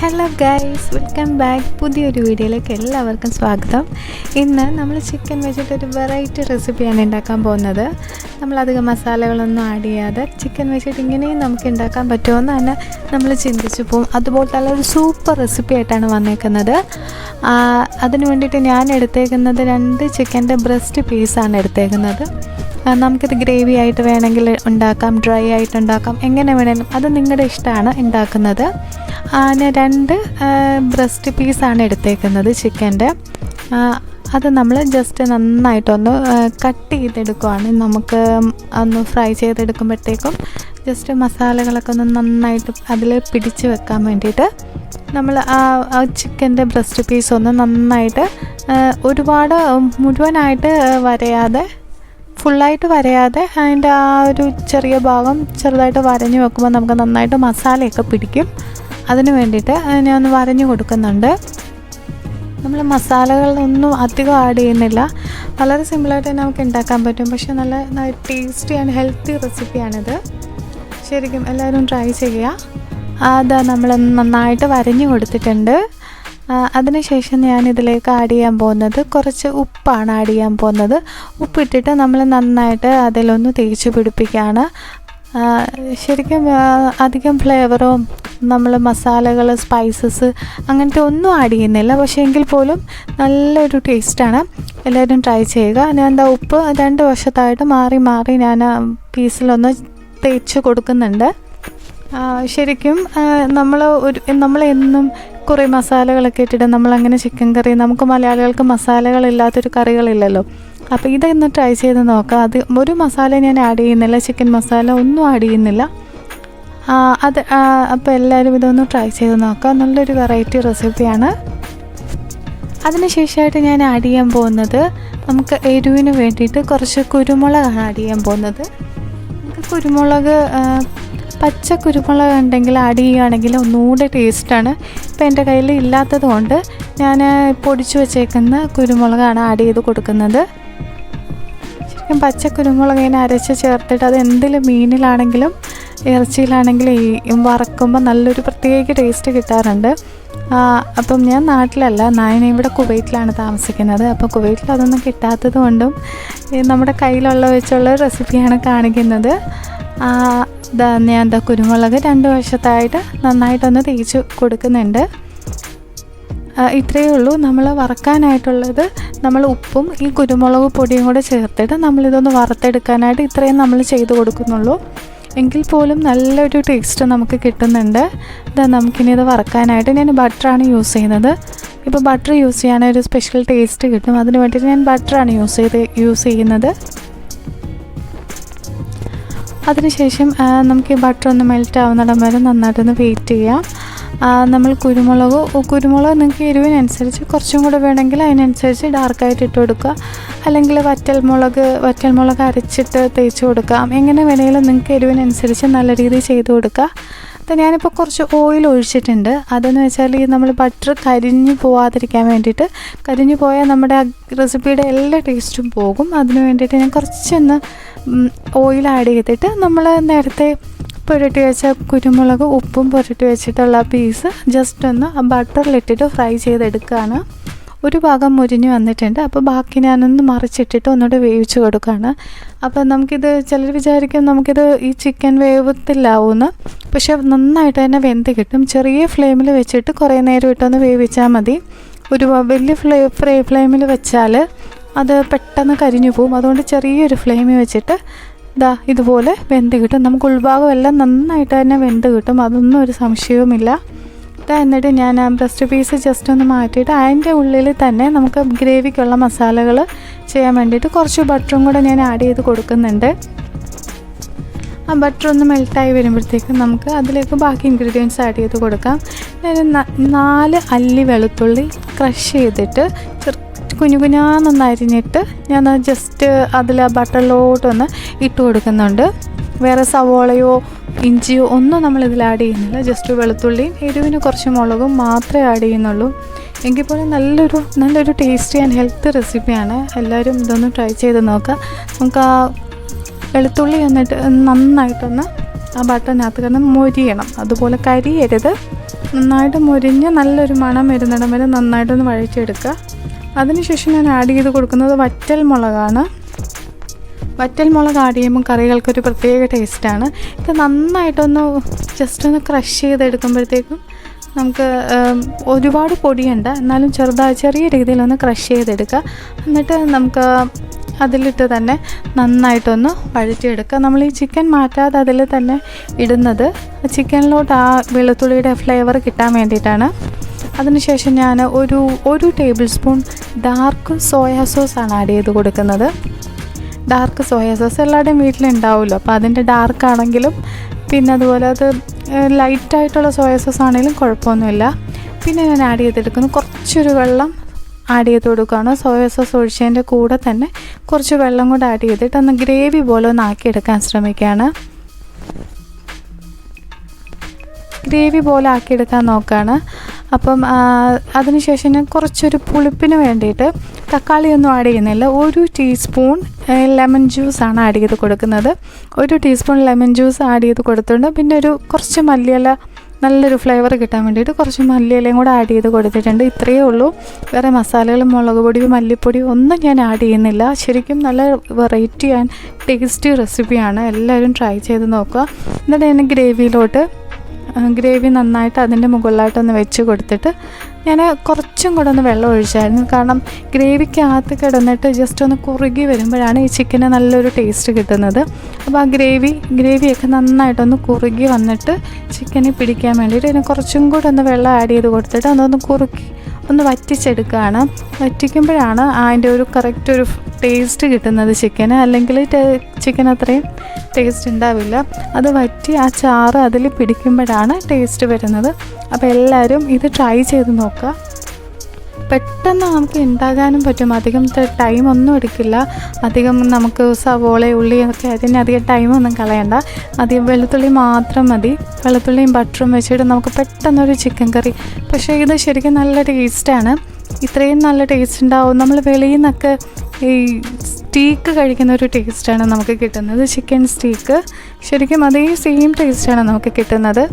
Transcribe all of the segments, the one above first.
Hello guys welcome back പുതിയൊരു വീഡിയോയിലേക്ക് എല്ലാവർക്കും സ്വാഗതം. ഇന്ന് നമ്മൾ ചിക്കൻ വെച്ചിട്ട് ഒരു വെറൈറ്റി റെസിപ്പിയാണ് ഉണ്ടാക്കാൻ പോകുന്നത്. നമ്മളധികം മസാലകളൊന്നും ആഡ് ചെയ്യാതെ ചിക്കൻ വെച്ചിട്ട് ഇങ്ങനെയും നമുക്ക് ഉണ്ടാക്കാൻ പറ്റുമെന്ന് തന്നെ നമ്മൾ ചിന്തിച്ചു പോകും തന്നെ ഒരു സൂപ്പർ റെസിപ്പി ആയിട്ടാണ് വന്നേക്കുന്നത്. അതിന് വേണ്ടിയിട്ട് ഞാൻ എടുത്തേക്കുന്നത് രണ്ട് ചിക്കന്റെ ബ്രസ്റ്റ് പീസാണ് എടുത്തേക്കുന്നത്. നമുക്കിത് ഗ്രേവി ആയിട്ട് വേണമെങ്കിൽ ഉണ്ടാക്കാം ഡ്രൈ ആയിട്ട് ഉണ്ടാക്കാം എങ്ങനെ വേണേലും. അത് നിങ്ങളുടെ ഇഷ്ടമാണ് ഉണ്ടാക്കുന്നത് ഞാൻ രണ്ട് ബ്രസ്റ്റ് പീസാണ് എടുത്തേക്കുന്നത് ചിക്കന്റെ അത് നമ്മൾ ജസ്റ്റ് നന്നായിട്ടൊന്ന് കട്ട് ചെയ്തെടുക്കുവാണ്. നമുക്ക് ഒന്ന് ഫ്രൈ ചെയ്തെടുക്കുമ്പോഴത്തേക്കും ജസ്റ്റ് മസാലകളൊക്കെ ഒന്ന് നന്നായിട്ട് അതിൽ പിടിച്ച് വെക്കാൻ വേണ്ടിയിട്ട് നമ്മൾ ആ ചിക്കന്റെ ബ്രസ്റ്റ് പീസ് ഒന്ന് നന്നായിട്ട് ഒരുപാട് മുഴുവനായിട്ട് വരയാതെ ഫുള്ളായിട്ട് വരയാതെ അതിന്റെ ആ ഒരു ചെറിയ ഭാഗം ചെറുതായിട്ട് വരഞ്ഞു വെക്കുമ്പോൾ നമുക്ക് നന്നായിട്ട് മസാലയൊക്കെ പിടിക്കും. അതിന് വേണ്ടിയിട്ട് ഞാൻ ഒന്ന് വരഞ്ഞു കൊടുക്കുന്നുണ്ട്. നമ്മൾ മസാലകളൊന്നും അധികം ആഡ് ചെയ്യുന്നില്ല. വളരെ സിമ്പിളായിട്ട് തന്നെ നമുക്ക് ഉണ്ടാക്കാൻ പറ്റും. പക്ഷേ നല്ല ടേസ്റ്റി ആൻഡ് ഹെൽത്തി റെസിപ്പിയാണിത് ശരിക്കും എല്ലാവരും ട്രൈ ചെയ്യുക അത് നമ്മൾ നന്നായിട്ട് വരഞ്ഞു കൊടുത്തിട്ടുണ്ട്. അതിനുശേഷം ഞാൻ ഇതിലേക്ക് ആഡ് ചെയ്യാൻ പോകുന്നത് കുറച്ച് ഉപ്പാണ് ആഡ് ചെയ്യാൻ പോകുന്നത്. ഉപ്പിട്ടിട്ട് നമ്മൾ നന്നായിട്ട് അതിലൊന്ന് തേച്ച് പിടിപ്പിക്കുകയാണ് ശരിക്കും അധികം ഫ്ലേവറോ നമ്മൾ മസാലകൾ സ്പൈസസ് അങ്ങനത്തെ ഒന്നും ആഡ് ചെയ്യുന്നില്ല. പക്ഷേ എങ്കിൽ പോലും നല്ലൊരു ടേസ്റ്റാണ് എല്ലാവരും ട്രൈ ചെയ്യുക. ഞാൻ എന്താ ഉപ്പ് രണ്ട് വശത്തായിട്ട് മാറി മാറി ഞാൻ പീസിലൊന്ന് തേച്ച് കൊടുക്കുന്നുണ്ട്. ശരിക്കും നമ്മൾ ഒരു നമ്മളെന്നും കുറേ മസാലകളൊക്കെ ഇട്ടിട്ട് നമ്മളങ്ങനെ ചിക്കൻ കറി നമുക്ക് മലയാളികൾക്ക് മസാലകളില്ലാത്തൊരു കറികളില്ലല്ലോ. അപ്പോൾ ഇതൊന്ന് ട്രൈ ചെയ്ത് നോക്കാം. അത് ഒരു മസാല ഞാൻ ആഡ് ചെയ്യുന്നില്ല ചിക്കൻ മസാല ഒന്നും ആഡ് ചെയ്യുന്നില്ല. അത് അപ്പോൾ എല്ലാവരും ഇതൊന്ന് ട്രൈ ചെയ്ത് നോക്കാം. നല്ലൊരു വെറൈറ്റി റെസിപ്പിയാണ് അതിനുശേഷമായിട്ട് ഞാൻ ആഡ് ചെയ്യാൻ പോകുന്നത് നമുക്ക് എരിവിന് വേണ്ടിയിട്ട് കുറച്ച് കുരുമുളകാണ് ആഡ് ചെയ്യാൻ പോകുന്നത്. കുരുമുളക് പച്ച കുരുമുളക് ഉണ്ടെങ്കിൽ ആഡ് ചെയ്യുകയാണെങ്കിൽ ഒന്നുകൂടെ ടേസ്റ്റാണ് ഇപ്പോൾ എന്റെ കയ്യിൽ ഇല്ലാത്തത് കൊണ്ട് ഞാൻ പൊടിച്ചു വച്ചേക്കുന്ന കുരുമുളകാണ് ആഡ് ചെയ്ത് കൊടുക്കുന്നത്. ശരിക്കും പച്ച കുരുമുളക് ഇങ്ങനെ അരച്ച് ചേർത്തിട്ട് അത് എന്തിലും മീനിലാണെങ്കിലും ഇറച്ചിയിലാണെങ്കിലും ഈ വറക്കുമ്പോൾ നല്ലൊരു പ്രത്യേക ടേസ്റ്റ് കിട്ടാറുണ്ട്. അപ്പം ഞാൻ നാട്ടിലല്ല ഞാൻ ഇവിടെ കുവൈറ്റിലാണ് താമസിക്കുന്നത്. അപ്പോൾ കുവൈറ്റിൽ അതൊന്നും കിട്ടാത്തത് കൊണ്ടും നമ്മുടെ കയ്യിലുള്ള വെച്ചുള്ള റെസിപ്പിയാണ് കാണിക്കുന്നത്. ഞാൻ എന്താ കുരുമുളക് രണ്ട് വശത്തായിട്ട് നന്നായിട്ടൊന്ന് തേച്ച് കൊടുക്കുന്നുണ്ട്. ഇത്രയേ ഉള്ളൂ. നമ്മൾ വറക്കാനായിട്ടുള്ളത് നമ്മൾ ഉപ്പും ഈ കുരുമുളക് പൊടിയും കൂടെ ചേർത്തിട്ട് നമ്മളിതൊന്ന് വറുത്തെടുക്കാനായിട്ട് ഇത്രയും നമ്മൾ ചെയ്ത് കൊടുക്കുന്നുള്ളൂ. എങ്കിൽ പോലും നല്ലൊരു ടേസ്റ്റ് നമുക്ക് കിട്ടുന്നുണ്ട്. ഇതാ നമുക്കിനി ഇത് വറക്കാനായിട്ട് ഞാൻ ബട്ടറാണ് യൂസ് ചെയ്യുന്നത്. ഇപ്പോൾ ബട്ടർ യൂസ് ചെയ്യാൻ ഒരു സ്പെഷ്യൽ ടേസ്റ്റ് കിട്ടും. അതിന് വേണ്ടിയിട്ട് ഞാൻ ബട്ടറാണ് യൂസ് ചെയ്ത് യൂസ് ചെയ്യുന്നത്. അതിനുശേഷം നമുക്ക് ഈ ബട്ടർ ഒന്ന് മെൽറ്റ് ആവുന്നിടം വരെ നന്നായിട്ടൊന്ന് വെയിറ്റ് ചെയ്യാം. നമ്മൾ കുരുമുളക് കുരുമുളക് നിങ്ങൾക്ക് എരിവിനനുസരിച്ച് കുറച്ചും കൂടെ വേണമെങ്കിൽ അതിനനുസരിച്ച് ഡാർക്കായിട്ട് ഇട്ട് കൊടുക്കുക. അല്ലെങ്കിൽ വറ്റൽമുളക് വറ്റൽമുളക് അരച്ചിട്ട് തേച്ച് കൊടുക്കാം എങ്ങനെ വേണമെങ്കിലും നിങ്ങൾക്ക് എരിവിനനുസരിച്ച് നല്ല രീതിയിൽ ചെയ്ത് കൊടുക്കുക. അപ്പം ഞാനിപ്പോൾ കുറച്ച് ഓയിൽ ഒഴിച്ചിട്ടുണ്ട്. അതെന്ന് വെച്ചാൽ ഈ നമ്മൾ ബട്ടർ കരിഞ്ഞു പോവാതിരിക്കാൻ വേണ്ടിയിട്ട് കരിഞ്ഞു പോയാൽ നമ്മുടെ റെസിപ്പിയുടെ എല്ലാ ടേസ്റ്റും പോകും. അതിന് വേണ്ടിയിട്ട് ഞാൻ കുറച്ചൊന്ന് ഓയിൽ ആഡ് ചെയ്തിട്ട് നമ്മൾ നേരത്തെ പുരട്ടി വെച്ച കുരുമുളക് ഉപ്പും പുരട്ടി വെച്ചിട്ടുള്ള പീസ് ജസ്റ്റ് ഒന്ന് ബട്ടറിലിട്ടിട്ട് ഫ്രൈ ചെയ്തെടുക്കുകയാണ് ഒരു ഭാഗം മുരിഞ്ഞ് വന്നിട്ടുണ്ട്. അപ്പോൾ ബാക്കി ഞാനൊന്ന് മറിച്ചിട്ടിട്ട് ഒന്നുകൂടെ വേവിച്ച് കൊടുക്കുകയാണ് അപ്പോൾ നമുക്കിത് ചിലർ വിചാരിക്കും നമുക്കിത് ഈ ചിക്കൻ വേവത്തില്ലാവുമെന്ന് പക്ഷേ നന്നായിട്ട് തന്നെ വെന്ത് കിട്ടും. ചെറിയ ഫ്ലെയിമിൽ വെച്ചിട്ട് കുറേ നേരം ഇട്ടൊന്ന് വേവിച്ചാൽ മതി. ഒരു വലിയ ഫ്ലേ ഫ്രൈ ഫ്ലെയിമിൽ വെച്ചാൽ അത് പെട്ടെന്ന് കരിഞ്ഞു പോകും അതുകൊണ്ട് ചെറിയൊരു ഫ്ലെയിമിൽ വെച്ചിട്ട് ഇതാ ഇതുപോലെ വെന്ത് കിട്ടും. നമുക്ക് ഉൾഭാഗം എല്ലാം നന്നായിട്ട് തന്നെ വെന്ത് കിട്ടും. അതൊന്നും ഒരു സംശയവുമില്ല. ഇതാ എന്നിട്ട് ഞാൻ ആ ബ്രസ്റ്റ് പീസ് ജസ്റ്റ് ഒന്ന് മാറ്റിയിട്ട് അതിന്റെ ഉള്ളിൽ തന്നെ നമുക്ക് ഗ്രേവിക്കുള്ള മസാലകൾ ചെയ്യാൻ വേണ്ടിയിട്ട് കുറച്ച് ബട്ടറും കൂടെ ഞാൻ ആഡ് ചെയ്ത് കൊടുക്കുന്നുണ്ട്. ആ ബട്ടർ ഒന്ന് മെൽട്ടായി വരുമ്പോഴത്തേക്കും നമുക്ക് അതിലേക്ക് ബാക്കി ഇൻഗ്രീഡിയൻസ് ആഡ് ചെയ്ത് കൊടുക്കാം. ഞാൻ നാല് അല്ലി വെളുത്തുള്ളി ക്രഷ് ചെയ്തിട്ട് ചെറു കുഞ്ഞു കുഞ്ഞാന്നൊന്ന് അരിഞ്ഞിട്ട് ഞാൻ ജസ്റ്റ് അതിൽ ബട്ടറിലോട്ടൊന്ന് ഇട്ട് കൊടുക്കുന്നുണ്ട്. വേറെ സവോളയോ ഇഞ്ചിയോ ഒന്നും നമ്മൾ ഇതിൽ ആഡ് ചെയ്യുന്നില്ല. ജസ്റ്റ് വെളുത്തുള്ളിയും എരിവിന് കുറച്ച് മുളകും മാത്രമേ ആഡ് ചെയ്യുന്നുള്ളൂ. എങ്കിൽ പോലും നല്ലൊരു നല്ലൊരു ടേസ്റ്റി ആൻഡ് ഹെൽത്ത് റെസിപ്പിയാണ് എല്ലാവരും ഇതൊന്ന് ട്രൈ ചെയ്ത് നോക്കുക നമുക്ക് ആ വെളുത്തുള്ളി എന്നിട്ട് നന്നായിട്ടൊന്ന് ആ ബട്ടറിനകത്ത് കിടന്ന് മൊരിയണം. അതുപോലെ കരിയരുത്. നന്നായിട്ട് മൊരിഞ്ഞ് നല്ലൊരു മണം വരുന്നിടം വരെ നന്നായിട്ടൊന്ന് വഴച്ചെടുക്കുക അതിനുശേഷം ഞാൻ ആഡ് ചെയ്ത് കൊടുക്കുന്നത് വറ്റൽ മുളകാണ്. വറ്റൽ മുളക് ആഡ് ചെയ്യുമ്പോൾ കറികൾക്കൊരു പ്രത്യേക ടേസ്റ്റാണ് ഇത് നന്നായിട്ടൊന്ന് ജസ്റ്റ് ഒന്ന് ക്രഷ് ചെയ്തെടുക്കുമ്പോഴത്തേക്കും നമുക്ക് ഒരുപാട് പൊടിയുണ്ട്. എന്നാലും ചെറുതായി ചെറിയ രീതിയിലൊന്ന് ക്രഷ് ചെയ്തെടുക്കുക. എന്നിട്ട് നമുക്ക് അതിലിട്ട് തന്നെ നന്നായിട്ടൊന്ന് വഴറ്റിയെടുക്കുക. നമ്മൾ ഈ ചിക്കൻ മാറ്റാതെ അതിൽ തന്നെ ഇടുന്നത്. ചിക്കനിലോട്ട് ആ വെളുത്തുള്ളിയുടെ ഫ്ലേവർ കിട്ടാൻ വേണ്ടിയിട്ടാണ്. അതിനുശേഷം ഞാൻ ഒരു ഒരു ടേബിൾ സ്പൂൺ ഡാർക്ക് സോയാ സോസാണ് ആഡ് ചെയ്ത് കൊടുക്കുന്നത്. ഡാർക്ക് സോയാ സോസ് എല്ലാവരുടെയും വീട്ടിലുണ്ടാവുമല്ലോ അപ്പോൾ അതിന്റെ ഡാർക്ക് ആണെങ്കിലും പിന്നെ അതുപോലെ അത് ലൈറ്റായിട്ടുള്ള സോയാ സോസ് ആണെങ്കിലും കുഴപ്പമൊന്നുമില്ല. പിന്നെ ഞാൻ ആഡ് ചെയ്തെടുക്കുന്നു കുറച്ചൊരു വെള്ളം ആഡ് ചെയ്ത് കൊടുക്കുകയാണ്. സോയ സോസ് ഒഴിച്ചതിന്റെ കൂടെ തന്നെ കുറച്ച് വെള്ളം കൂടെ ആഡ് ചെയ്തിട്ട് ഒന്ന് ഗ്രേവി പോലെ ഒന്ന് ആക്കിയെടുക്കാൻ ശ്രമിക്കുകയാണ്. ഗ്രേവി പോലെ ആക്കിയെടുക്കാൻ നോക്കുകയാണ്. അപ്പം അതിനുശേഷം ഞാൻ കുറച്ചൊരു പുളിപ്പിന് വേണ്ടിയിട്ട് തക്കാളിയൊന്നും ആഡ് ചെയ്യുന്നില്ല. ഒരു ടീസ്പൂൺ ലെമൺ ജ്യൂസാണ് ആഡ് ചെയ്ത് കൊടുക്കുന്നത്. ഒരു ടീസ്പൂൺ ലെമൺ ജ്യൂസ് ആഡ് ചെയ്ത് കൊടുത്തിട്ടുണ്ട്. പിന്നെ ഒരു കുറച്ച് മല്ലിയില നല്ലൊരു ഫ്ലേവർ കിട്ടാൻ വേണ്ടിയിട്ട് കുറച്ച് മല്ലിയിലയും കൂടെ ആഡ് ചെയ്ത് കൊടുത്തിട്ടുണ്ട്. ഇത്രയേ ഉള്ളൂ. വേറെ മസാലകളും മുളക് പൊടിയോ മല്ലിപ്പൊടിയോ ഒന്നും ഞാൻ ആഡ് ചെയ്യുന്നില്ല. ശരിക്കും നല്ല വെറൈറ്റി ആൻഡ് ടേസ്റ്റി റെസിപ്പിയാണ്. എല്ലാവരും ട്രൈ ചെയ്ത് നോക്കുക. എന്നിട്ട് ഞാൻ ഗ്രേവിയിലോട്ട് ഗ്രേവി നന്നായിട്ട് അതിന്റെ മുകളിലായിട്ടൊന്ന് വെച്ച് കൊടുത്തിട്ട് ഞാൻ കുറച്ചും കൂടെ ഒന്ന് വെള്ളം ഒഴിച്ചായിരുന്നു. കാരണം ഗ്രേവിക്കകത്ത് കിടന്നിട്ട് ജസ്റ്റ് ഒന്ന് കുറുകി വരുമ്പോഴാണ് ഈ ചിക്കന് നല്ലൊരു ടേസ്റ്റ് കിട്ടുന്നത്. അപ്പോൾ ആ ഗ്രേവി ഗ്രേവിയൊക്കെ നന്നായിട്ടൊന്ന് കുറുകി വന്നിട്ട് ചിക്കനെ പിടിക്കാൻ വേണ്ടിയിട്ട് ഇതിന് കുറച്ചും കൂടെ ഒന്ന് വെള്ളം ആഡ് ചെയ്ത് കൊടുത്തിട്ട് അതൊന്ന് കുറുക്കി ഒന്ന് വറ്റിച്ചെടുക്കുകയാണ്. വറ്റിക്കുമ്പോഴാണ് അതിന്റെ ഒരു കറക്റ്റ് ഒരു ടേസ്റ്റ് കിട്ടുന്നത് ചിക്കന് അല്ലെങ്കിൽ ചിക്കൻ അത്രയും ടേസ്റ്റ് ഉണ്ടാവില്ല. അത് വറ്റി ആ ചാറ് അതിൽ പിടിക്കുമ്പോഴാണ് ടേസ്റ്റ് വരുന്നത്. അപ്പോൾ എല്ലാവരും ഇത് ട്രൈ ചെയ്ത് നോക്കുക. പെട്ടെന്ന് നമുക്ക് ഉണ്ടാകാനും പറ്റും. അധികം ടൈം ഒന്നും എടുക്കില്ല. അധികം നമുക്ക് സവോള ഉള്ളി ഒക്കെ അതിന് അധികം ടൈമൊന്നും കളയണ്ട. അധികം വെളുത്തുള്ളി മാത്രം മതി. വെളുത്തുള്ളിയും ബട്ടറും വെച്ചിട്ട് നമുക്ക് പെട്ടെന്നൊരു ചിക്കൻ കറി പക്ഷേ ഇത് ശരിക്കും നല്ല ടേസ്റ്റാണ് ഇത്രയും നല്ല ടേസ്റ്റ് ഉണ്ടാവും. നമ്മൾ വെളിയിൽ നിന്നൊക്കെ ഈ സ്റ്റീക്ക് കഴിക്കുന്ന ഒരു ടേസ്റ്റാണ് നമുക്ക് കിട്ടുന്നത്. ചിക്കൻ സ്റ്റീക്ക് ശരിക്കും അതേ സെയിം ടേസ്റ്റാണ് നമുക്ക് കിട്ടുന്നത്.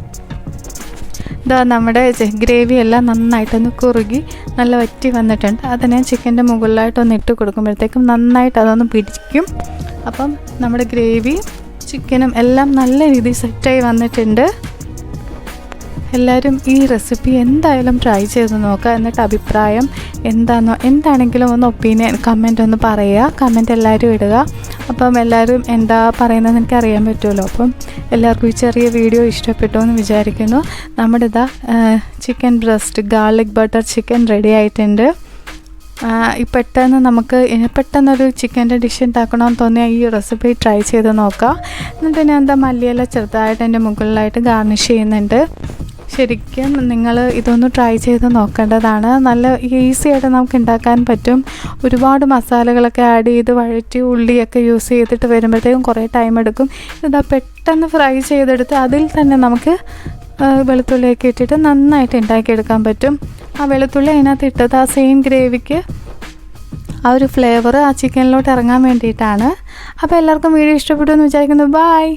ഇതാ നമ്മുടെ ഗ്രേവി എല്ലാം നന്നായിട്ടൊന്ന് കുറുകി നല്ല വറ്റി വന്നിട്ടുണ്ട്. അത് ഞാൻ ചിക്കന്റെ മുകളിലായിട്ടൊന്ന് ഇട്ട് കൊടുക്കുമ്പോഴത്തേക്കും നന്നായിട്ട് അതൊന്ന് പിടിക്കും. അപ്പം നമ്മുടെ ഗ്രേവി ചിക്കനും എല്ലാം നല്ല രീതിയിൽ സെറ്റായി വന്നിട്ടുണ്ട്. എല്ലാവരും ഈ റെസിപ്പി എന്തായാലും ട്രൈ ചെയ്ത് നോക്കുക. എന്നിട്ട് അഭിപ്രായം എന്താണോ എന്താണെങ്കിലും ഒന്ന് ഒപ്പീനിയൻ കമന്റ് ഒന്ന് പറയുക. കമന്റ് എല്ലാവരും ഇടുക. അപ്പം എല്ലാവരും എന്താ പറയുന്നത് എനിക്ക് അറിയാൻ പറ്റുമല്ലോ. അപ്പം എല്ലാവർക്കും ഈ ചെറിയ വീഡിയോ ഇഷ്ടപ്പെട്ടു എന്ന് വിചാരിക്കുന്നു. നമ്മുടെ ഇതാ chicken breast garlic butter chicken ready ആയിട്ടുണ്ട്. ഈ പെട്ടെന്ന് നമുക്ക് പെട്ടെന്നൊരു ചിക്കന്റെ ഡിഷ് ഉണ്ടാക്കണമെന്ന് തോന്നിയാൽ ഈ റെസിപ്പി ട്രൈ ചെയ്ത് നോക്കാം. എന്നിട്ട് ഞാൻ എന്താ മല്ലിയില ചെറുതായിട്ട് എന്റെ മുകളിലായിട്ട് ഗാർണിഷ് ചെയ്യുന്നുണ്ട്. ശരിക്കും നിങ്ങൾ ഇതൊന്ന് ട്രൈ ചെയ്ത് നോക്കേണ്ടതാണ്. നല്ല ഈസി ആയിട്ട് നമുക്ക് ഉണ്ടാക്കാൻ പറ്റും. ഒരുപാട് മസാലകളൊക്കെ ആഡ് ചെയ്ത് വഴറ്റി ഉള്ളിയൊക്കെ യൂസ് ചെയ്തിട്ട് വരുമ്പോഴത്തേക്കും കുറേ ടൈം എടുക്കും. ഇതാ പെട്ടെന്ന് ഫ്രൈ ചെയ്തെടുത്ത് അതിൽ തന്നെ നമുക്ക് വെളുത്തുള്ളിയൊക്കെ ഇട്ടിട്ട് നന്നായിട്ട് ഉണ്ടാക്കിയെടുക്കാൻ പറ്റും. ആ വെളുത്തുള്ളി അതിനകത്ത് ഇട്ടത് ആ സെയിം ഗ്രേവിക്ക് ആ ഒരു ഫ്ലേവർ ആ ചിക്കനിലോട്ട് ഇറങ്ങാൻ വേണ്ടിയിട്ടാണ്. അപ്പോൾ എല്ലാവർക്കും വീഡിയോ ഇഷ്ടപ്പെട്ടു എന്ന് വിചാരിക്കുന്നു. ബായ്